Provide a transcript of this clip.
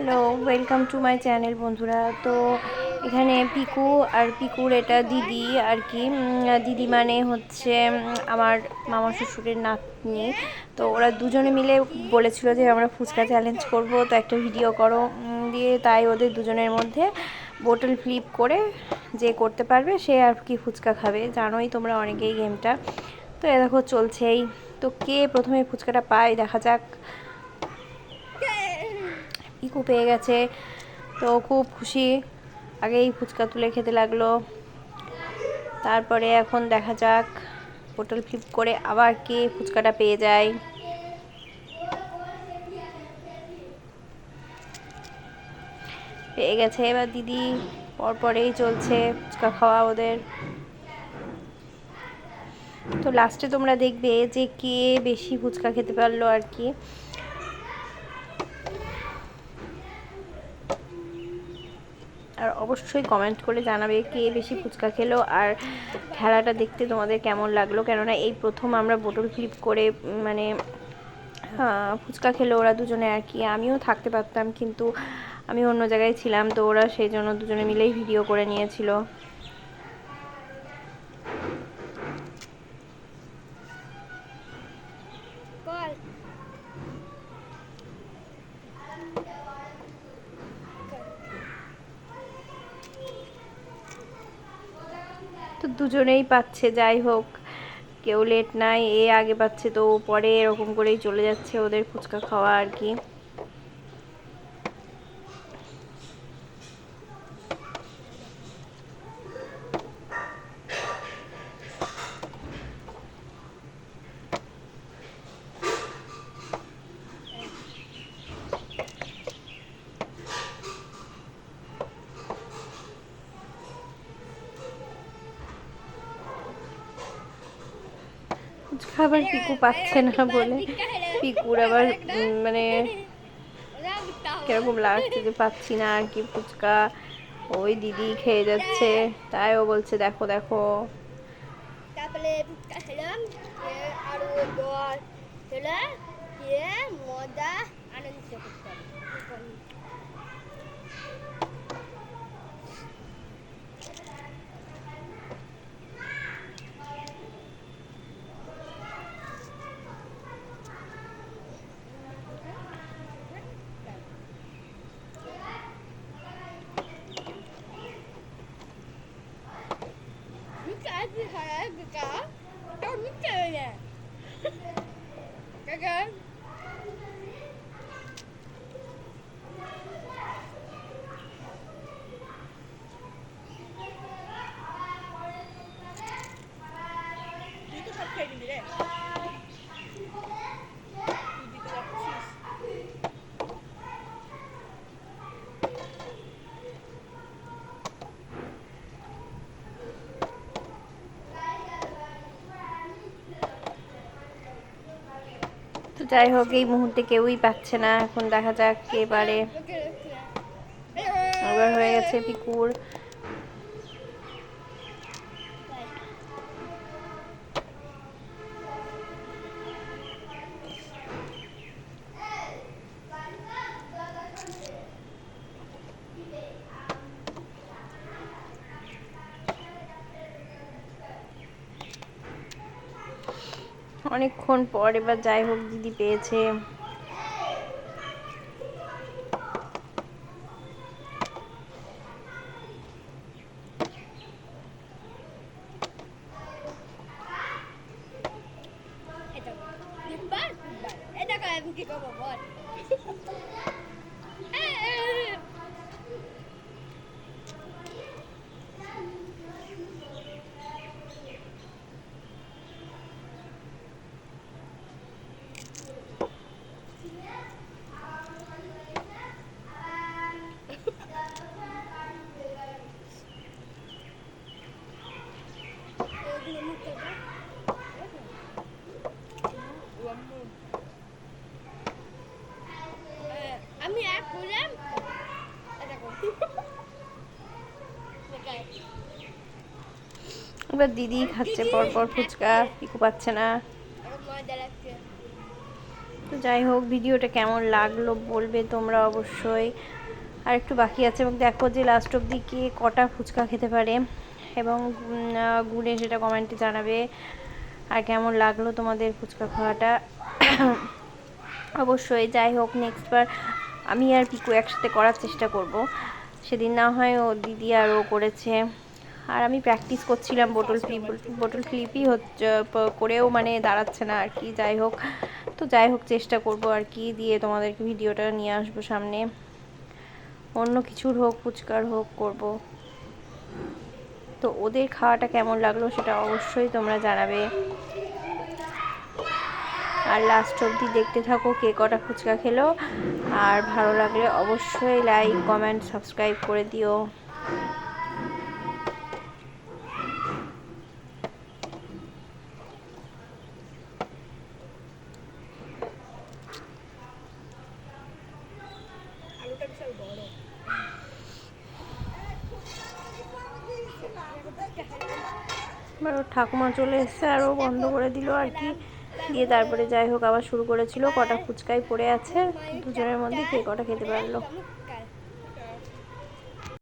Hello welcome to my channel বন্ধুরা। তো এখানে পিকু আর পিকুর এটা দিদি আর কি। দিদি মানে হচ্ছে আমার মামা শ্বশুরের নাতনি। তো ওরা দুজনে মিলে বলেছিল যে আমরা ফুচকা চ্যালেঞ্জ করব, তো একটা ভিডিও করো। দিয়ে তাই ওদের দুজনের মধ্যে বোতল ফ্লিপ করে যে করতে পারবে, সে আর কি ফুচকা খাবে। জানোই তোমরা অনেকেই গেমটা তো এ দেখো, চলছেই। তো কে প্রথমে ফুচকাটা পায়, দেখা যাক। পিকু পেয়ে গেছে। তো খুব খুশি। আগেই ফুচকা তুলে খেতে লাগল। তারপরে এখন দেখা যাক, হোটেল ফ্লিপ করে আবার কে ফুচকাটা পেয়ে যায় পেয়ে গেছে এবার দিদি, পরপরেই চলছে ফুচকা খাওয়া ওদের। তো লাস্টে তোমরা দেখবে যে কে বেশি ফুচকা খেতে পারল আর কি। আর অবশ্যই কমেন্ট করে জানাবে কে বেশি ফুচকা খেলো আর খেলাটা দেখতে তোমাদের কেমন লাগল। কেননা এই প্রথম আমরা বোতল ফ্লিপ করে মানে ফুচকা খেলো ওরা দুজনে আর কি। আমিও থাকতে পারতাম, কিন্তু আমি অন্য জায়গায় ছিলাম, তো ওরা সেই জন্য দুজনে মিলেই ভিডিও করে নিয়েছিল। তো দুজনেই পাচ্ছে, যাই হোক। কেউ লেট নাই, এ আগে পাচ্ছে, তো পরে এরকম করেই চলে যাচ্ছে ওদের ফুচকা খাওয়া আর কি। আবার পিকু পাচ্ছে না বলে। পিকুর আবার মানে কীরকম লাগছে যে পাচ্ছি না আর কি ফুচকা। ওই দিদি খেয়ে যাচ্ছে, তাই ও বলছে, দেখো দেখো। তারপরে যাই হোক এই মুহূর্তে কেউই পাচ্ছে না। এখন দেখা যাক কে পারে. এবার হয়ে গেছে পিকুর। অনেকক্ষণ পর এবার যাই হোক দিদি পেয়েছে। কর এবার দিদি খাচ্ছে পরপর ফুচকা পিকু পাচ্ছে না। তো যাই হোক ভিডিওটা কেমন লাগল বলবে তোমরা অবশ্যই। আর একটু বাকি আছে এবং দেখো যে লাস্ট অব্দি কে কটা ফুচকা খেতে পারে এবং গুণে সেটা কমেন্টে জানাবে। আর কেমন লাগল তোমাদের ফুচকা খাওয়াটা? অবশ্যই যাই হোক নেক্সট বার আমি আর পিকু একসাথে করার চেষ্টা করব। সেদিন না হয় ও দিদি আর ও করেছে। আর আমি প্র্যাকটিস করছিলাম বোটল ফ্লিপ বোটল ফ্লিপই হচ্ছে করেও মানে দাঁড়াচ্ছে না আর কি, যাই হোক। তো যাই হোক, চেষ্টা করব আর কি, দিয়ে তোমাদেরকে ভিডিওটা নিয়ে আসব সামনে। অন্য কিছুর হোক, ফুচকার হোক, করব। তো ওদের খাওয়াটা কেমন লাগল সেটা অবশ্যই তোমরা জানাবে। আর লাস্ট অবধি দেখতে থাকো কে কটা ফুচকা খেলো। আর ভালো লাগলে অবশ্যই লাইক কমেন্ট সাবস্ক্রাইব করে দিও। ঠাকুমা চলে এসছে আর ও বন্ধ করে দিল আর কি। দিয়ে তারপরে যাই হোক, আবার শুরু করেছিল, কটা ফুচকাই পড়ে আছে, দুজনের মধ্যে কে কটা খেতে পারল।